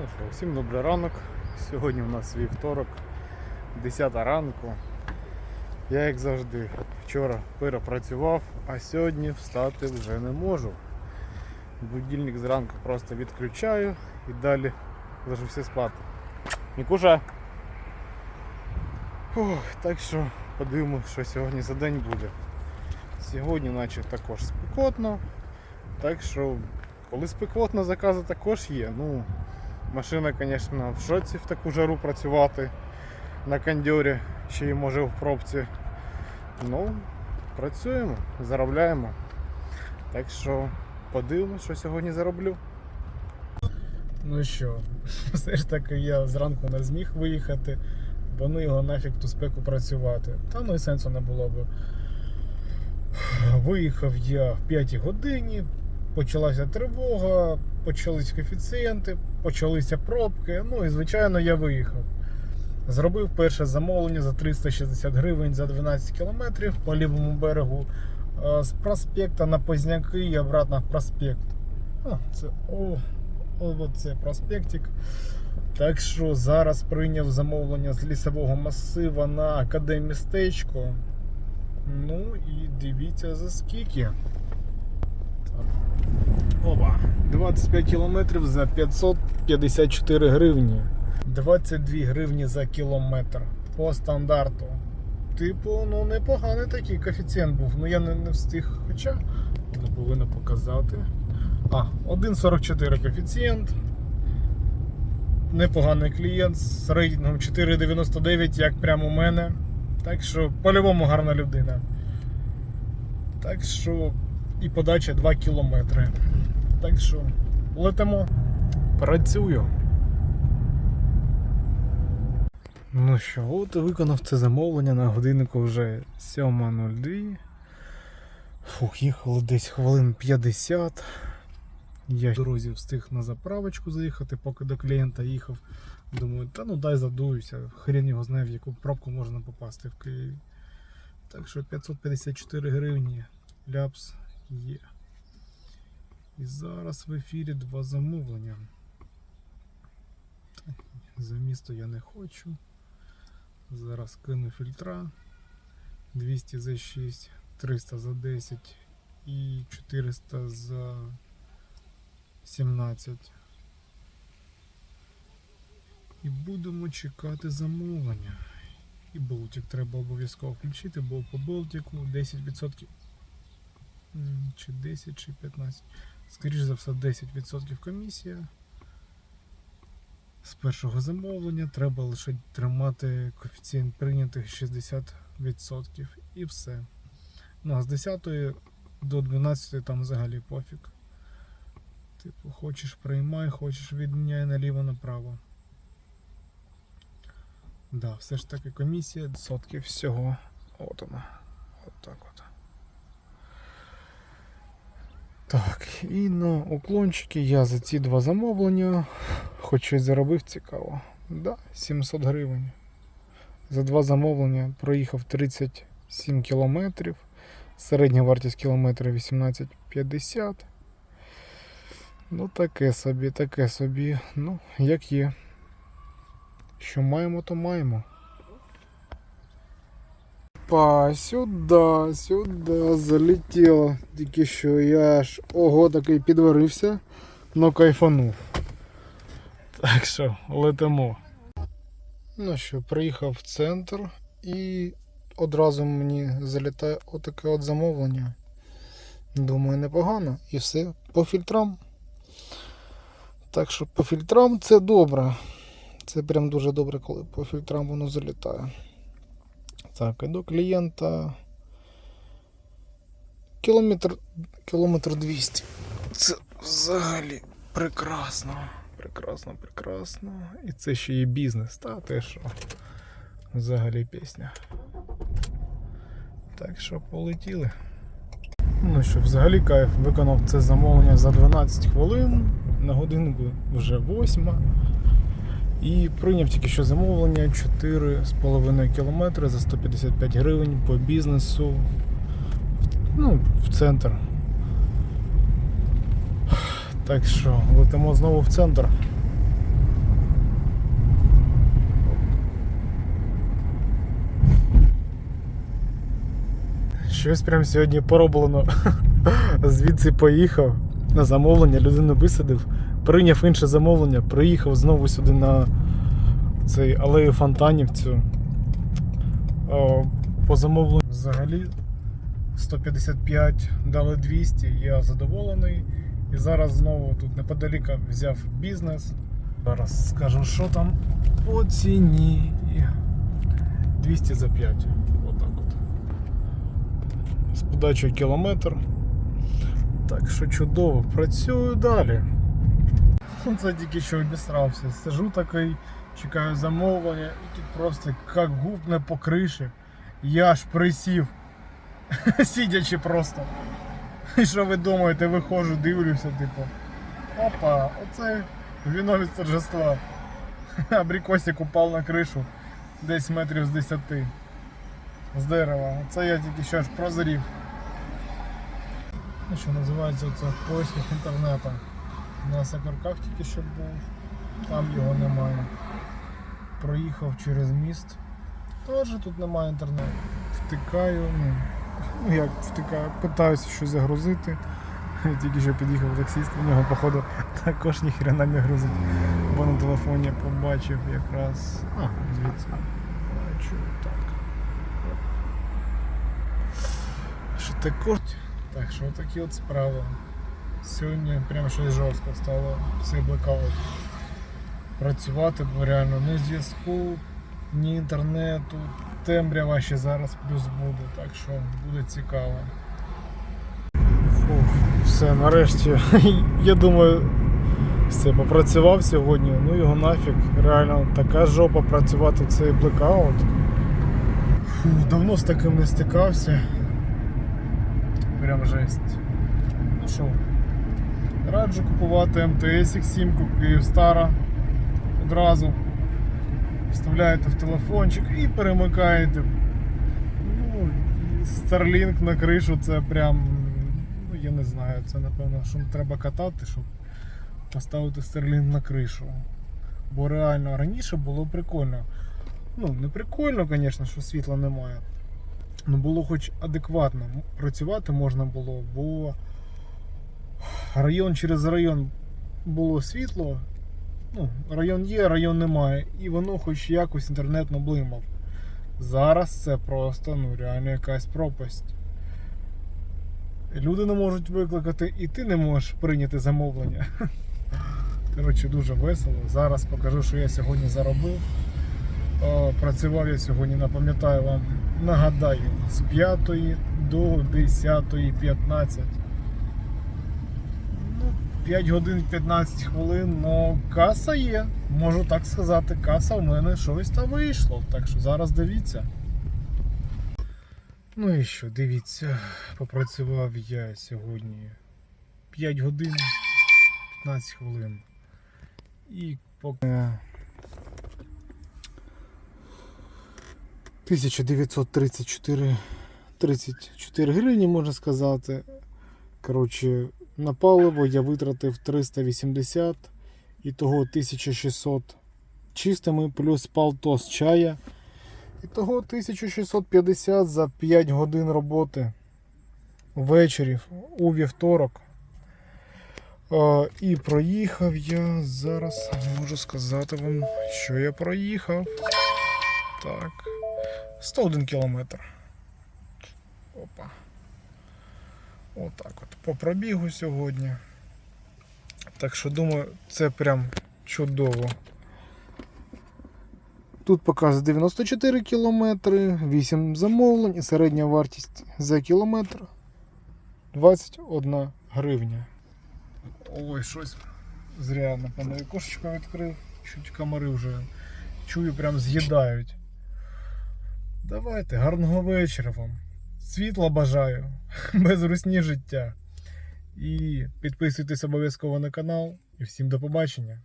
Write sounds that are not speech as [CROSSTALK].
Ну що, всім добрий ранок. Сьогодні у нас вівторок, 10 ранку. Я, як завжди, вчора перепрацював, а сьогодні встати вже не можу. Будильник зранку просто відключаю і далі ложуся спати. Мікуша! Ох, так що подивимось, що сьогодні за день буде. Сьогодні, наче також спекотно. Так що, коли спекотно, закази також є. Ну, машина, звісно, в шоці в таку жару працювати на кондьорі, ще й може в пробці. Ну, працюємо, заробляємо. Так що подивимось, що сьогодні зароблю. Ну що, [LAUGHS] все ж таки я зранку не зміг виїхати, бо ну його нафіг ту спеку працювати. Та ну і сенсу не було би. Виїхав я в 5 годині, почалася тривога, почались коефіцієнти, почалися пробки. Ну і звичайно я виїхав. Зробив перше замовлення за 360 гривень за 12 кілометрів по лівому берегу е, з проспекта на Позняки і обратно в проспект. О, це, о, о, це проспектик. Так що зараз прийняв замовлення з лісового масива на академістечко. Ну і дивіться за скільки. Опа. 25 кілометрів за 554 гривні. 22 гривні за кілометр по стандарту. Типу, ну непоганий такий коефіцієнт був. Ну я не, не встиг, хоча не повинно показати. А, 1,44 коефіцієнт. Непоганий клієнт з рейтингом 4,99, як прямо у мене. Так що по-любому гарна людина. Так що і подача 2 кілометри. Так що летимо. Працюю. Ну що, от і виконав це замовлення на годиннику вже 7.02. Фух, їхало десь хвилин 50. Я в дорозі встиг на заправочку заїхати, поки до клієнта їхав. Думаю, та ну дай задуюся, хрен його знає, в яку пробку можна попасти в Києві. Так що 554 гривні ляпс є. І зараз в ефірі два замовлення. За місто я не хочу. Зараз кину фільтра 200 за 6, 300 за 10 і 400 за 17. І будемо чекати замовлення. І болтик треба обов'язково включити, бо по болтику 10% м, чи 10, чи 15. Скоріше за все 10% комісія. З першого замовлення треба лише тримати коефіцієнт прийнятих 60% і все. Ну а з 10 до 12 там взагалі пофіг. Типу, хочеш приймай, хочеш відміняй наліво направо. Да, все ж таки комісія відсотків всього. От вона. От так от. Так, і на уклончики я за ці два замовлення хоч щось заробив цікаво. Да, 700 гривень. За два замовлення проїхав 37 кілометрів. Середня вартість кілометра 18,50. Ну, таке собі, таке собі. Ну, як є. Що маємо, то маємо. Па, сюди, сюди залетіло. Тільки що я аж ого такий підварився, но кайфанув. Так що, летимо. Ну що, приїхав в центр і одразу мені залітає отаке от замовлення. Думаю, непогано. І все по фільтрам. Так що по фільтрам це добре. Це прям дуже добре, коли по фільтрам воно залітає. Так, і до клієнта. Кілометр, кілометр 200. Це взагалі прекрасно. Прекрасно, прекрасно. І це ще є бізнес, та те що. Взагалі пісня. Так що полетіли. Ну що, взагалі кайф виконав це замовлення за 12 хвилин. На годинку вже 8. І прийняв тільки що замовлення 4,5 кілометри за 155 гривень по бізнесу ну, в центр. Так що летимо знову в центр. Щось прямо сьогодні пороблено. [LAUGHS] Звідси поїхав на замовлення, людину висадив прийняв інше замовлення, приїхав знову сюди на цей алею фонтанівцю. По замовленню взагалі 155 дали 200, я задоволений. І зараз знову тут неподалік взяв бізнес. Зараз скажу, що там по ціні. 200 за 5. Отак от. З подачою кілометр. Так що чудово, працюю далі. [LAUGHS] Це тільки що обісрався. Сижу такий, чекаю замовлення, і тут просто як гупне по криші. Я аж присів, [LAUGHS] сидячи просто. І що ви думаєте, виходжу, дивлюся, типу. Опа, оце віно від торжества. [LAUGHS] Абрикосик упав на кришу десь метрів з 10 з дерева. Це я тільки що аж прозрів. Ну, Що називається це в інтернету. На Сакарках тільки що був, там його немає. Проїхав через міст. Теж тут немає інтернету. Втикаю, ну, [LAUGHS] ну як втикаю, питаюся щось загрузити. Тільки що під'їхав таксист, у нього, походу, також ніхрена не грузить. Бо на телефоні побачив якраз. А, звідси. Бачу, так. Що також. Так, що такі от справи. Сьогодні прям щось жорстко стало цей блекаут. Працювати, бо реально ні зв'язку, ні інтернету, темрява ще зараз плюс буде, так що буде цікаво. Фух, все, нарешті. [LAUGHS] Я думаю, все, попрацював сьогодні, ну його нафіг. Реально така жопа працювати цей блекаут. Фу, давно з таким не стикався. Прям жесть. Ну що, раджу купувати МТС X7 Київстара одразу. Вставляєте в телефончик і перемикаєте. Ну, Starlink на кришу це прям, ну я не знаю, це напевно, що треба катати, щоб поставити Starlink на кришу. Бо реально раніше було прикольно. Ну, не прикольно, звісно, що світла немає. Ну було хоч адекватно працювати можна було, бо район через район було світло. Ну, район є, район немає. І воно хоч якось інтернет наблимав. Зараз це просто ну, реально якась пропасть. Люди не можуть викликати, і ти не можеш прийняти замовлення. [LAUGHS] Коротше, дуже весело. Зараз покажу, що я сьогодні заробив. О, Працював я сьогодні, напам'ятаю вам, нагадаю, з 5 до 10.15. Ну, 5 годин 15 хвилин, але каса є. Можу так сказати, каса в мене щось там вийшло. Так що зараз дивіться. Ну і що, дивіться, попрацював я сьогодні 5 годин 15 хвилин. І поки. 1934 34 гривні, можна сказати. Коротше, на паливо я витратив 380 і того 1600 чистими, плюс палтос чая. І того 1650 за 5 годин роботи ввечері у вівторок. І проїхав я зараз, можу сказати вам, що я проїхав. Так. 101 кілометр. Опа. Отак от. По пробігу сьогодні. Так що думаю, це прям чудово. Тут показує 94 кілометри, 8 замовлень і середня вартість за кілометр 21 гривня. Ой, щось зря, напевно, кошечко відкрив, чуть комари вже чую, прям з'їдають. Давайте, гарного вечора вам. Світла бажаю, [LAUGHS] без русні життя. І підписуйтесь обов'язково на канал. І всім до побачення.